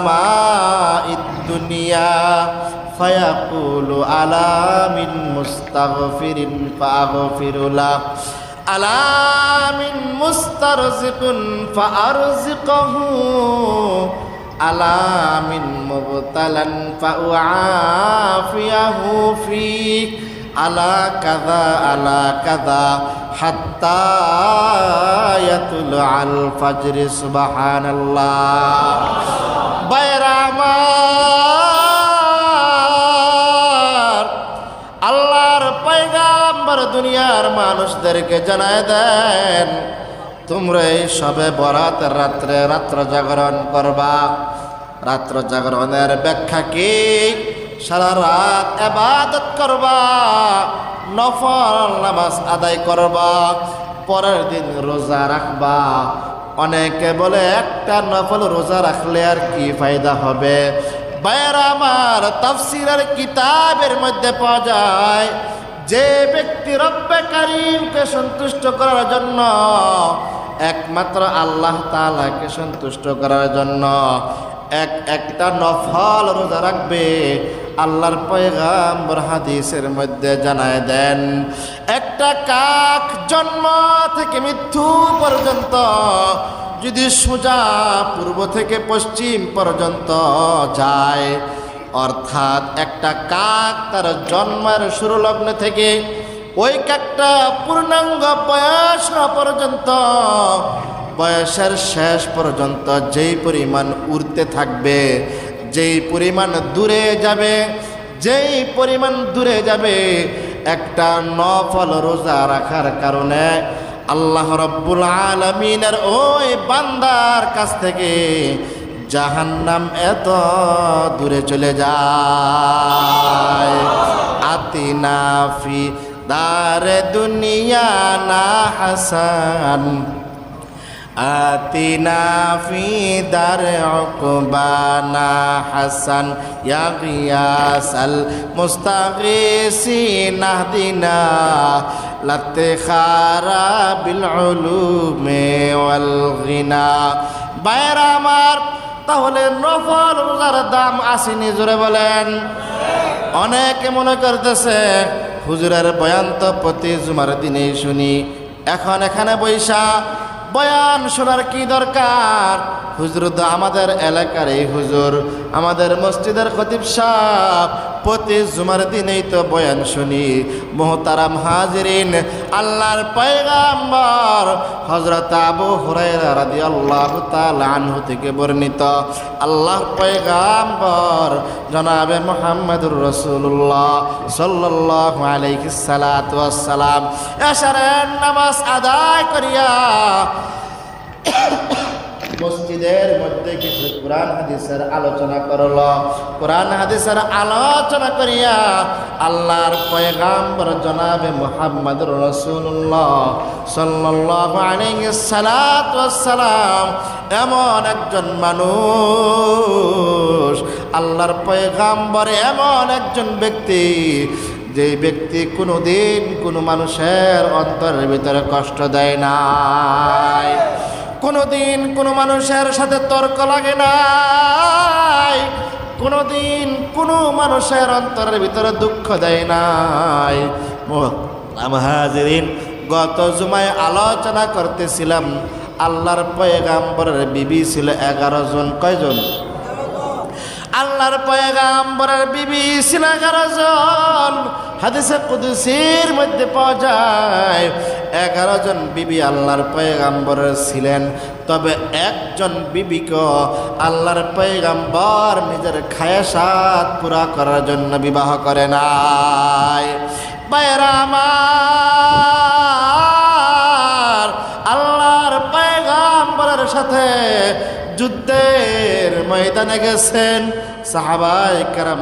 ماء الدنيا فيقول ألا من مستغفر فأغفر له ألا من مسترزق فأرزقه ألا من مبتلا فأعافيه فيه على كذا على كذا حتى يطلع الفجر سبحان الله বাইরা আমার। আল্লাহর পয়গাম্বর দুনিয়ার মানুষদেরকে জানায় দেন, তোমরা এই সবে বরাতের রাত্রে রাত্র জাগরণ করবা। রাত্র জাগরণের ব্যাখ্যা কি? সারা রাত এবাদত করবা, নফল নামাজ আদায় করবা, পরের দিন রোজা রাখবা অনেকে বলে, একটা নফল রোজা রাখলে আর কি ফায়দা হবে? বাইর আমার তাফসিরের কিতাবের মধ্যে পাওয়া যায়, যে ব্যক্তি রব্বে কারিমকে সন্তুষ্ট করার জন্য, একমাত্র আল্লাহ তালাকে সন্তুষ্ট করার জন্য এক একটা নফল রোজা রাখবে আল্লাহর পয়গাম্বর হাদিসের মধ্যে জানায় দেন, একটা কাক জন্ম থেকে মৃত্যু পর্যন্ত, যদি সোজা পূর্ব থেকে পশ্চিম পর্যন্ত যায়, অর্থাৎ একটা কাক তার জন্মের শুরু লগ্ন থেকে ওই কাকটা পূর্ণাঙ্গ বয়স পর্যন্ত, বয়সের শেষ পর্যন্ত যেই পরিমাণ উড়তে থাকবে যেই পরিমাণ দূরে যাবে, যেই পরিমাণ দূরে যাবে, একটা নফল রোজা রাখার কারণে আল্লাহ রব্বুল আলমিনের ওই বান্দার কাছ থেকে জাহান্নাম এত দূরে চলে যায়। আতিনাফি দারে দুনিয়া না হাসান। آتنا في دار عقبانا حسن يا غياس المستغيثين اهدنا لاتخارا بالعلوم والغنى বাইর আমার তাহলে নফল রোজার দাম আসেনি জোরে বলেন অনেকে মনে করতেছে হুজুরের বয়ান তো প্রতি জুমার দিনেই শুনি এখন এখানে বৈশা বয়ান শোনার কি দরকার? হুজুর তো আমাদের এলাকার এই হুজুর। আমাদের মসজিদের খতিব সাহ প্রতি জুমার দিনেই তো বয়ান শুনি। মোহতারাম হাজিরিন, আল্লাহর পয়গাম্বর হজরত আবু হুরায়রা রাদিয়াল্লাহু তাআলা আনহু থেকে বর্ণিত। আল্লাহ পয়গাম্বর জনাবে মুহাম্মদুর রসুল্লাহ সাল্লাল্লাহু আলাইহি সালাতু ওয়াসসালাম। এশারের নামাজ আদায় করিয়া মসজিদের মধ্যে কিছু কোরআন হাদিসের আলোচনা করল। কোরআন হাদিসের আলোচনা করিয়া আল্লাহর পয়গাম্বর জনাবে মোহাম্মদ রসুল্লাহ সালাতু ওয়াসসালাম। এমন একজন মানুষ, আল্লাহর পয়গাম্বর এমন একজন ব্যক্তি, যে ব্যক্তি কোনো দিন কোনো মানুষের অন্তরের ভিতরে কষ্ট দেয় নাই। কোনোদিন কোনো মানুষের সাথে তর্ক লাগে নাই। কোনোদিন কোনো মানুষের অন্তরের ভিতরে দুঃখ দেয় নাই। হাজিরিন, গত জুমায় আলোচনা করতেছিলাম, আল্লাহর পয়গাম্বরের বিবি ছিল এগারো জন। কয়জন? আল্লাহর পয়গাম্বরের বিবি ছিল এগারো জন। হাদিসে কুদুসির মধ্যে পাওয়া যায়, এগারো জন বিবি আল্লাহর পয়গাম্বরের ছিলেন। তবে একজন বিবিকে আল্লাহর পয়গাম্বর নিজের খায়াসাত পুরা করার জন্য বিবাহ করে নাই। আমার, আল্লাহর পয়গাম্বরের সাথে যুদ্ধের ময়দানে গেছেন। সাহাবাই কারাম